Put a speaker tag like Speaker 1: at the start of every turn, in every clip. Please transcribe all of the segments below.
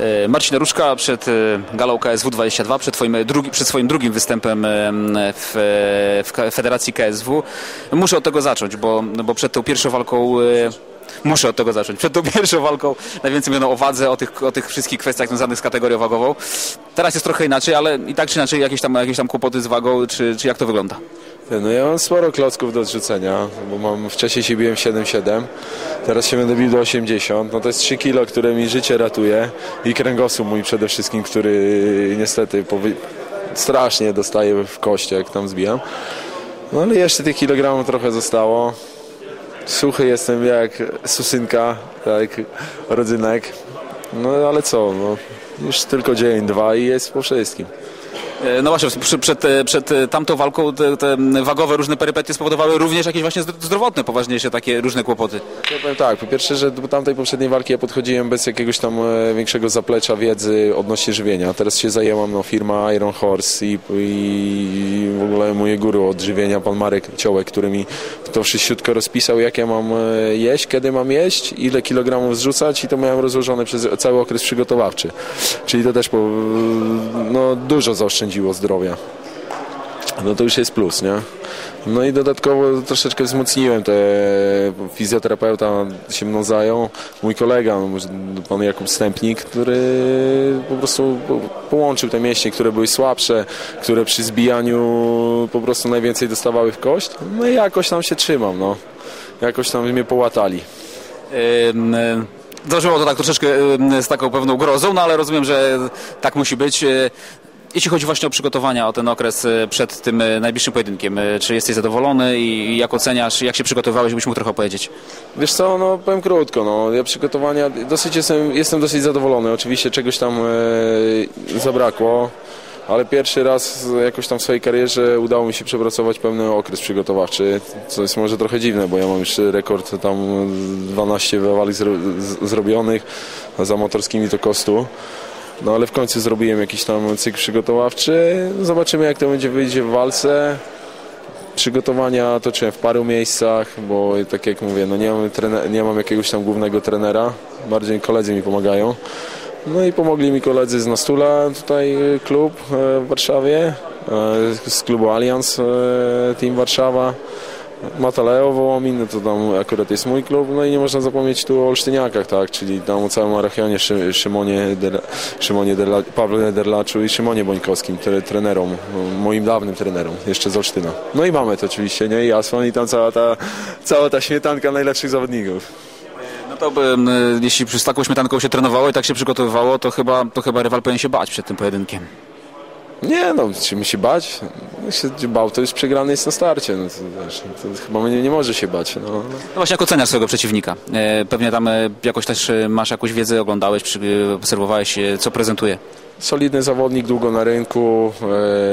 Speaker 1: E, Marcin Ruszka przed e, galą KSW 22, przed, twoim drugi, przed swoim drugim występem e, w, w Federacji KSW. Muszę od tego zacząć, bo, bo przed tą pierwszą walką... e, Muszę od tego zacząć. Przed tą pierwszą walką najwięcej mówiono o wadze, o tych, o tych wszystkich kwestiach związanych z kategorią wagową. Teraz jest trochę inaczej, ale i tak czy inaczej jakieś tam, jakieś tam kłopoty z wagą, czy, czy jak to wygląda?
Speaker 2: No ja mam sporo klocków do odrzucenia, bo mam wcześniej się biłem 7,7, teraz się będę bił do 80. No to jest 3 kilo, które mi życie ratuje i kręgosłup mój przede wszystkim, który niestety powy... strasznie dostaje w kość, jak tam zbijam. No ale jeszcze tych kilogramów trochę zostało. Suchy jestem jak susynka, jak rodzynek. No ale co, no, już tylko dzień, dwa i jest po wszystkim.
Speaker 1: E, No właśnie, przed, e, przed e, tamtą walką te, te wagowe różne perypetie spowodowały również jakieś właśnie zdro- zdrowotne, poważniejsze takie różne kłopoty.
Speaker 2: Ja powiem tak, po pierwsze, że do tamtej poprzedniej walki ja podchodziłem bez jakiegoś tam e, większego zaplecza wiedzy odnośnie żywienia. Teraz się zajęłam, no firma Iron Horse i, i w ogóle moje guru od żywienia, pan Marek Ciołek, który mi to wszystko rozpisał, jak ja mam e, jeść, kiedy mam jeść, ile kilogramów zrzucać i to miałem rozłożone przez cały okres przygotowawczy. Czyli to też po, no, dużo zaoszczędziło zdrowia. No to już jest plus, nie? No i dodatkowo troszeczkę wzmocniłem te fizjoterapeuta się mną zajął. Mój kolega, pan Jakub Stępnik, który po prostu po- połączył te mięśnie, które były słabsze, które przy zbijaniu po prostu najwięcej dostawały w kość. No i jakoś tam się trzymam, no. Jakoś tam mnie połatali.
Speaker 1: Ym, e, Zażyło to tak troszeczkę z taką pewną grozą, no ale rozumiem, że tak musi być. Jeśli chodzi właśnie o przygotowania, o ten okres e, przed tym e, najbliższym pojedynkiem, e, czy jesteś zadowolony i jak oceniasz, jak się przygotowywałeś, byś mógł trochę opowiedzieć?
Speaker 2: Wiesz co, no powiem krótko, no ja przygotowania dosyć jestem, jestem dosyć zadowolony. Oczywiście czegoś tam e, zabrakło, ale pierwszy raz jakoś tam w swojej karierze udało mi się przepracować pełny okres przygotowawczy, co jest może trochę dziwne, bo ja mam już rekord tam 12 walk zro, z, zrobionych, za motorskimi to kostu. No ale w końcu zrobiłem jakiś tam cykl przygotowawczy. Zobaczymy jak to będzie wyjdzie w walce. Przygotowania toczyłem w paru miejscach, bo tak jak mówię, no nie, mam trener, nie mam jakiegoś tam głównego trenera, bardziej koledzy mi pomagają. No i pomogli mi koledzy z Nastula, tutaj y, klub e, w Warszawie, e, z klubu Allianz e, Team Warszawa. Mataleo Wołomin, no to tam akurat jest mój klub, no i nie można zapomnieć tu o Olsztyniakach, tak, czyli tam o całym Arachionie, Szy, Szymonie, Der, Szymonie Derla, Pawle Derlaczu i Szymonie Bońkowskim, tre, trenerom, moim dawnym trenerom, jeszcze z Olsztyna. No i mamy to oczywiście, nie, i Asfon i tam cała ta, cała ta śmietanka najlepszych zawodników.
Speaker 1: No to by, jeśli z taką śmietanką się trenowało i tak się przygotowywało, to chyba, to chyba rywal powinien się bać przed tym pojedynkiem.
Speaker 2: Nie no, czy mi się bać? Jak się bał, to już przegrany jest na starcie, no to, wiesz, to chyba nie, nie może się bać, no.
Speaker 1: No właśnie, jak oceniasz swojego przeciwnika? E, Pewnie tam e, jakoś też e, masz jakąś wiedzę, oglądałeś, obserwowałeś, co prezentuje.
Speaker 2: Solidny zawodnik, długo na rynku,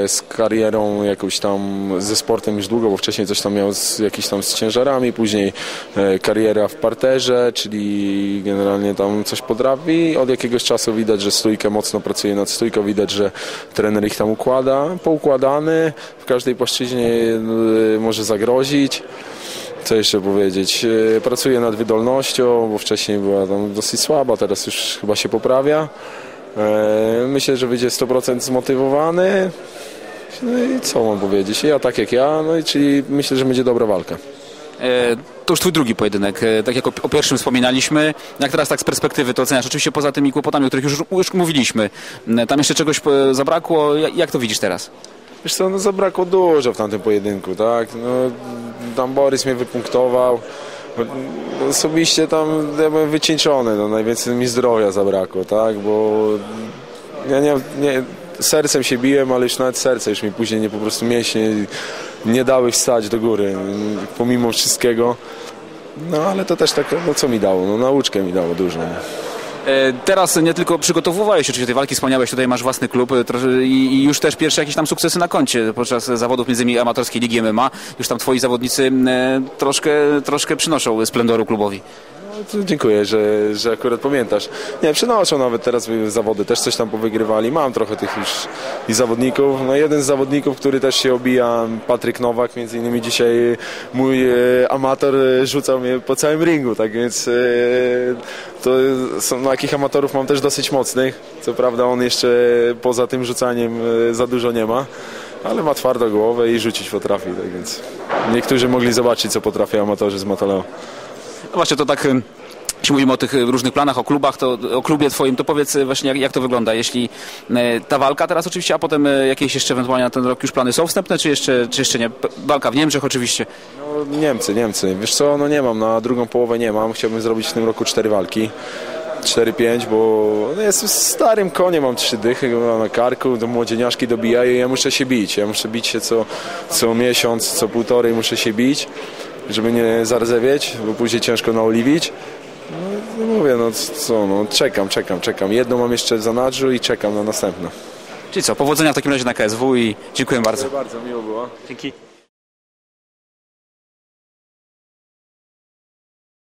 Speaker 2: e, z karierą jakąś tam, ze sportem już długo, bo wcześniej coś tam miał z, jakiś tam z ciężarami, później e, kariera w parterze, czyli generalnie tam coś potrafi. Od jakiegoś czasu widać, że stójkę mocno pracuje nad stójką, widać, że trener ich tam układa, poukładany, w każdej płaszczyźnie e, może zagrozić. Co jeszcze powiedzieć? Pracuje nad wydolnością, bo wcześniej była tam dosyć słaba, teraz już chyba się poprawia. E, Myślę, że będzie 100% zmotywowany. No i co mam powiedzieć? Ja tak jak ja, no i czyli myślę, że będzie dobra walka.
Speaker 1: E, To już twój drugi pojedynek. E, Tak jak o, o pierwszym wspominaliśmy, jak teraz tak z perspektywy to oceniasz? Oczywiście poza tymi kłopotami, o których już, już mówiliśmy. Tam jeszcze czegoś zabrakło. Ja- Jak to widzisz teraz?
Speaker 2: Wiesz co, no zabrakło dużo w tamtym pojedynku, tak? No, tam Borys mnie wypunktował. Osobiście tam ja byłem wycieńczony, no najwięcej mi zdrowia zabrakło, tak? Bo ja nie, nie, sercem się biłem, ale już nawet serce już mi później nie po prostu mięśnie nie dały wstać do góry, pomimo wszystkiego. No ale to też tak, no co mi dało? No nauczkę mi dało dużo.
Speaker 1: E, Teraz nie tylko przygotowywałeś się oczywiście tej walki, wspomniałeś, tutaj masz własny klub e, i już też pierwsze jakieś tam sukcesy na koncie podczas zawodów między innymi amatorskiej ligi MMA. Już tam twoi zawodnicy e, troszkę, troszkę przynoszą splendoru klubowi.
Speaker 2: To Dziękuję, że, że akurat pamiętasz. Nie, przynoszą nawet teraz zawody, też coś tam powygrywali. Mam trochę tych już i zawodników. No jeden z zawodników, który też się obija, Patryk Nowak, między innymi dzisiaj mój e, amator e, rzucał mnie po całym ringu, tak więc e, to są, no, takich amatorów mam też dosyć mocnych. Co prawda on jeszcze poza tym rzucaniem za dużo nie ma. Ale ma twardą głowę i rzucić potrafi, tak więc niektórzy mogli zobaczyć, co potrafią amatorzy z Mataleo.
Speaker 1: No właśnie, to tak... y, Jeśli mówimy o tych y, różnych planach, o klubach, to o klubie twoim, to powiedz y, właśnie jak, jak to wygląda, jeśli ta walka teraz oczywiście, a potem jakieś jeszcze ewentualnie na ten rok już plany są wstępne, czy jeszcze, czy jeszcze nie? Walka w Niemczech oczywiście.
Speaker 2: No, Niemcy, Niemcy. Wiesz co, no nie mam, na drugą połowę nie mam. Chciałbym zrobić w tym roku cztery walki. 4-5, bo no jestem starym koniem, mam trzy dychy na karku, do młodzieniaszki dobijają i ja muszę się bić. Ja muszę bić się co, co miesiąc, co półtorej muszę się bić, żeby nie zarzewieć, bo później ciężko naoliwić. No, no mówię, no co, no czekam, czekam, czekam. Jedną mam jeszcze w zanadrzu i czekam na następną.
Speaker 1: Czyli co, powodzenia w takim razie na KSW i dziękuję bardzo.
Speaker 2: Bardzo miło było.
Speaker 1: Dzięki.